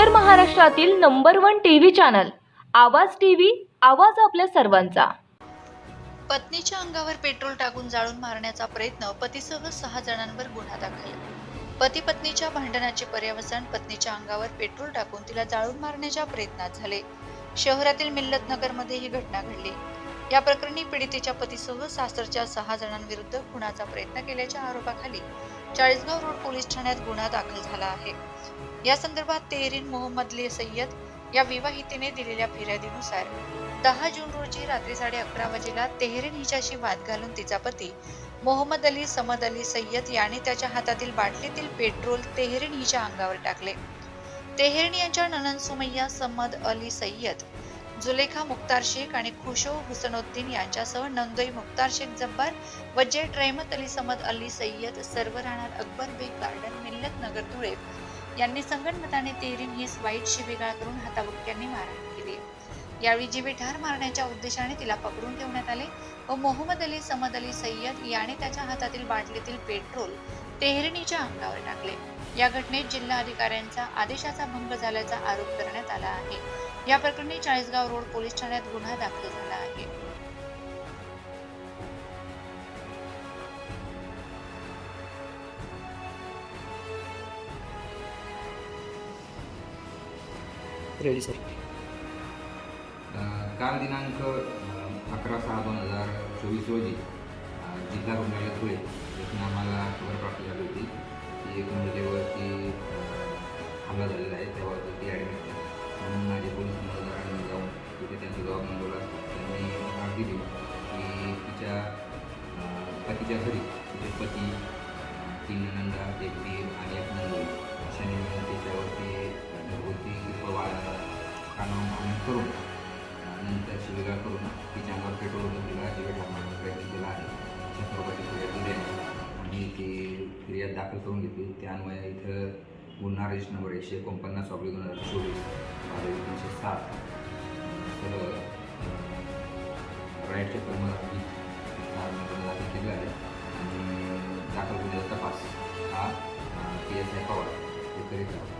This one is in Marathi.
उत्तर महाराष्ट्रातील number one T V channel Awaaz T V Awaaz आपल्या सर्वांचा. पत्नीच्या अंगावर पेट्रोल टाकून जाळून मारण्याचा प्रयत्न पतीसह सहा जणांवर गुन्हा दाखल. पती पत्नीच्या भांडणाचे पर्यवसान पत्नीच्या अंगावर पेट्रोल टाकून तिला जाळून मारण्याच्या प्रयत्नात झाले. शहरातील मिल्लतनगरमध्ये ही घटना घडली. या प्रकरणी पीडितेच्या पतीसह सासरच्या सहा जणांविरुद्ध खुनाचा प्रयत्न केल्याच्या आरोपाखाली चाळीसगाव रोड पोलीस ठाण्यात गुन्हा दाखल झाला आहे. या संदर्भात तेहरीन मोहम्मदली सय्यद या विवाहितेने दिलेल्या फिर्यादीनुसार दहा जून रोजी रात्री साडे अकरा वाजेला तेहरीन हिच्याशी वाद घालून तिचा पती मोहम्मद अली समद अली सय्यद याने त्याच्या हातातील बाटलीतील पेट्रोल तेहरीन हिच्या अंगावर टाकले. तेहरीन यांच्या ननन सुमय्या समद अली सय्यद जुलेखा मुख्तार शेख आणि खुशो हुसनुद्दीन यांच्यासह नंदोई मुख्तार शेख जब्बार व जेट रहमत अली समद अली सय्यद सर्व राहणार अकबर बेग गार्डन मिल्लत नगर धुळे यांनी संगणमताने तेरीन ही वाईट शिबिगाळ करून हाताबुक्क्यांनी मारहाण केली. यावेळी जीवे ठार मारण्याच्या उद्देशाने तिला पकडून ठेवण्यात आले व मोहम्मद अली समद अली सय्यद याने त्याच्या हातातील बाटलीतील पेट्रोल तेहरणीच्या अंगावर टाकले. या घटनेत जिल्हा अधिकाऱ्यांचा आदेशाचा भंग झाल्याचा आरोप करण्यात आला आहे. या प्रकरणी चाळीसगाव रोड पोलीस ठाण्यात गुन्हा दाखल झाला आहे. रेडी सर काल दिनांक अकरा सहा दोन हजार चोवीस रोजी जिल्हा रुग्णालय धुळे येथून आम्हाला खबर प्राप्त झाली होती की एक महिलेवरती हल्ला झालेला आहे. त्याबाबत ती ॲडमिट म्हणून माझे पोलीस अंमलदारांनी जाऊन तिथे त्यांचा जबाब नोंदवला. त्यांनी माग दिली की तिच्या पतीच्या घरी तिचे पती तीन नंदा एक दीर आणि एक नंदी अशा निमित्ताने त्याच्यावरती घरगुती उपवास कानून करून नंतर शिबिरा करून तिच्या अंगावर पेट्रोल ओतून तिला जीवे ठार मारण्याचा प्रयत्न केला आहे. अशा स्वरूपाची फिर्याद दिली आहे आणि ती फिर्याद दाखल करून घेतली. त्यान्वये इथं गुन्हा रजिस्टर नंबर एकशे एकोणपन्नास ऑब्लिक दोन हजार चोवीस बारा तीनशे सात. तर राईटच्या कर्मचारी दाखल केलं आहे. आणि दाखल केलेला तपास हा पी एस आय पवार हे करीत आहोत